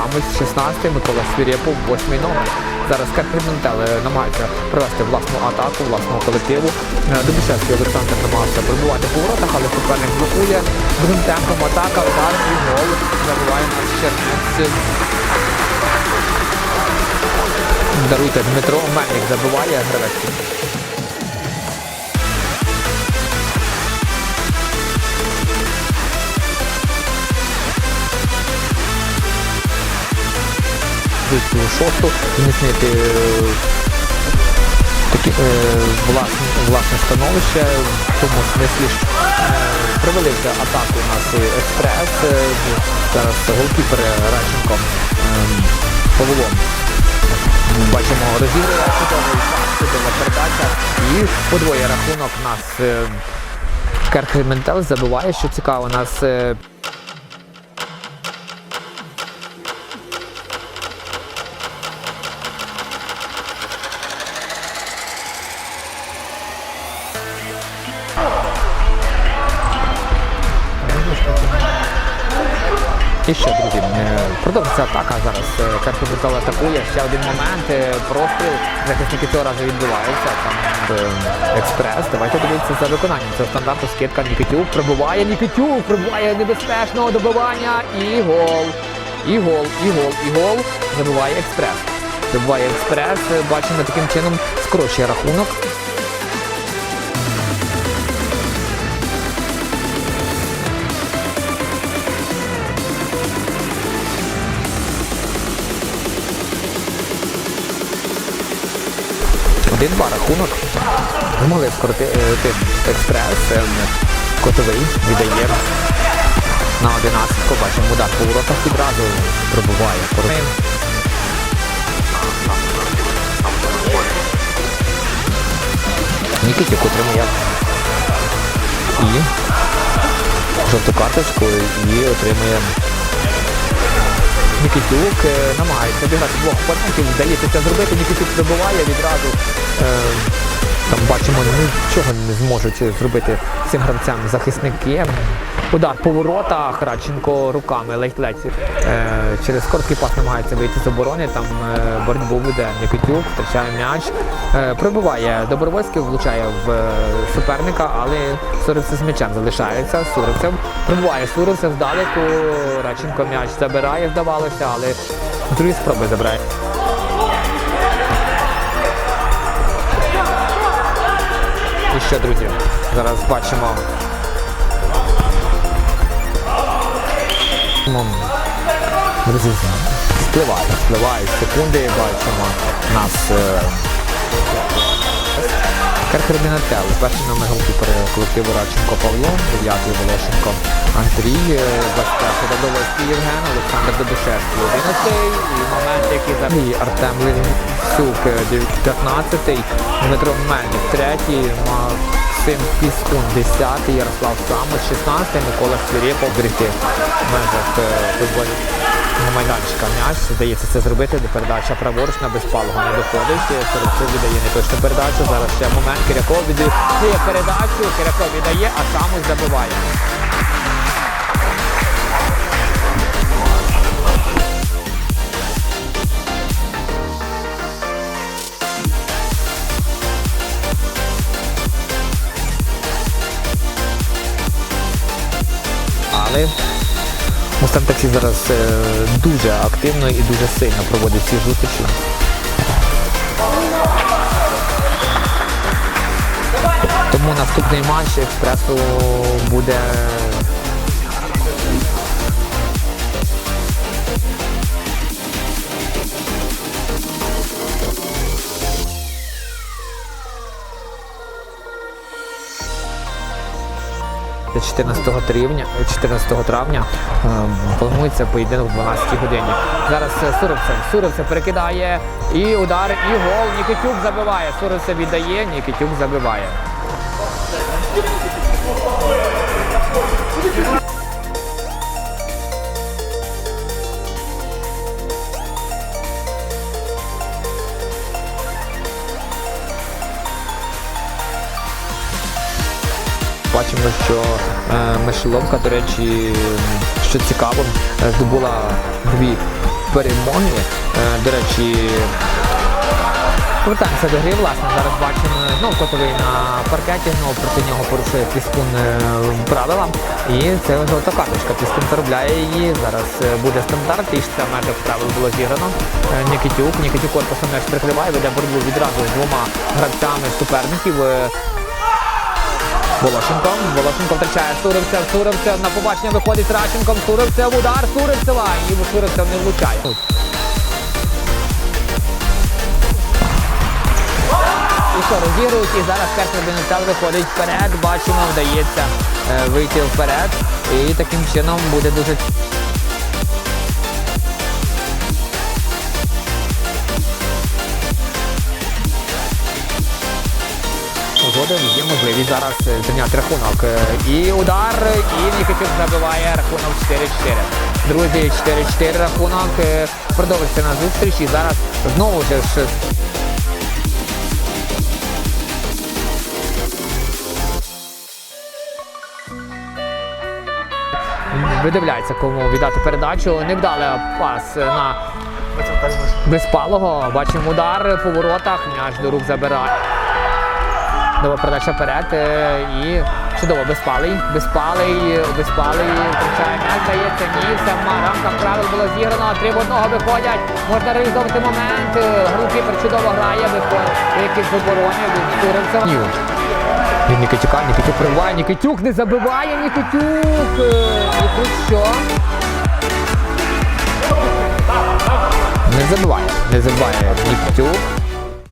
саме 16-й Микола Свірєпов, 8-й номер. Зараз Карпінтел намагається провести власну атаку, власного колективу. Е, Дубішевський Олександр намагався пробувати по воротах, але суперник блокує. Другим темпом атака, удар і гол. Забиває наш Чернець. Даруйте, Дмитро Мельник забиває гравець. Цю шосту, зміцнити е, такі, е, власне, власне становище, в тому смислі е, провели вже атаку у нас експрес, е, зараз голкіпер Радченко Павлом. Бачимо, розігрує чудовий пас, чудова передача і подвоє рахунок нас Керхементел забиває, що цікаво, нас І ще, друзі, е, продовжується атака зараз. Карпінтел атакує. Ще один момент. е, Простріл. Захисники цього разу відбуваються. Там е, експрес. Давайте дивитися за виконанням. Це стандарту скидка Нікітюк. Прибуває Нікітюк, прибуває небезпечного добивання. І гол. І гол, і гол, і гол. Забиває експрес. Забиває експрес. Е, Бачимо таким чином скорочує рахунок. Один-два рахунок. Змогли скоротити експрес. Е, Котовий віддає на 11. Бачимо удар по воротах відразу пробуває. Порозумів. Нікітюк отримує і жовту карточку і отримує Нікітюк е, намагається обіграти двох опонентів, вдається це зробити, Нікітюк забиває відразу. Там бачимо, нічого не зможуть зробити цим гравцям захисники. Удар по воротах, Радченко руками ледь-ледь е, через короткий пас намагається вийти з оборони, там е, боротьбу веде Нікітюк, втрачає м'яч, е, пробиває Добровольський, влучає в е, суперника, але Суривцев з м'ячем залишається. Суривцев пробиває Суривцев здалеку, Радченко м'яч забирає, здавалося, але з другої спроби забирає. Що, друзі, зараз бачимо. Друзі, спливають, спливають секунди, бачимо нас. Е... Каркардинател, перший номер голкіпер колективу Радченко Павло, 9-й Волошенко Андрій, е, 21-й Добровольський Євген, Олександр Добишевський, 11-й, і момент, який забій Артем е, 15-й, Дмитро Мельник, 3-й, Максим Піскун, 10-й, Ярослав Самос, 16-й, Микола Свірєпов, берегти в межах е, майданчика м'яч. Здається, це зробити. Передача праворуч на безпалого не доходить. Сорокцев віддає неточну передачу. Зараз ще момент. Киряков віддає передачу. Киряков віддає, а Самос забиває. Але Мустан Таксі зараз е, дуже активно і дуже сильно проводить ці зустрічі. Тому наступний матч експресу буде. 14 травня, 14 травня е, планується поєдинок в 12 годині. Зараз е, Суровцев. Суровцев перекидає і удар, і гол. Нікітюк забиває. Суровцев віддає, Нікітюк забиває. Бачимо, що е, Мишеловка, до речі, що цікаво, е, здобула дві перемоги. Е, До речі, Повертаємося до гри, власне, зараз бачимо знов котовий на паркеті, знову проти нього порушує Піскун правила. І це жовта карточка. Піскун заробляє її. Зараз буде стандарт, і ж це в межах правил було зіграно. Нікітюк, Нікітюк корпусом м'яч прикриває, веде боротьбу відразу з двома гравцями суперників. Волошенко. Волошенко втрачає Суривцев. Суривцев на побачення виходить з Раченком. Суривцев удар Суривцева. І Суривцев не влучає. І що, розігрують, і зараз перший Бенетел виходить вперед, бачимо, вдається е, вийти вперед. І таким чином буде дуже Згодом є можливість зараз е, зайняти рахунок. Е, І удар, і Нікітюк забиває рахунок 4-4. Друзі, 4-4 рахунок. Е, Продовжиться на зустріч і зараз знову ж видивляється, кому віддати передачу. Невдалий пас на Безпалого. Бачимо удар по воротах. М'яч до рук забирає. Нова передача вперед. е, І чудово, безпалий. Безпалий, безпалий. Втрачає м'яч, здається, ні. Все в рамках правил було зіграно. Три в одного виходять. Можна реалізовувати момент. Е, Голкіпер чудово грає. Якийсь в обороні від Туремця. Нікітюка, Нікітюк приває, Нікітюк не забиває, Нікітюк. Е, І тут що? Не забиває, не забиває Нікітюк.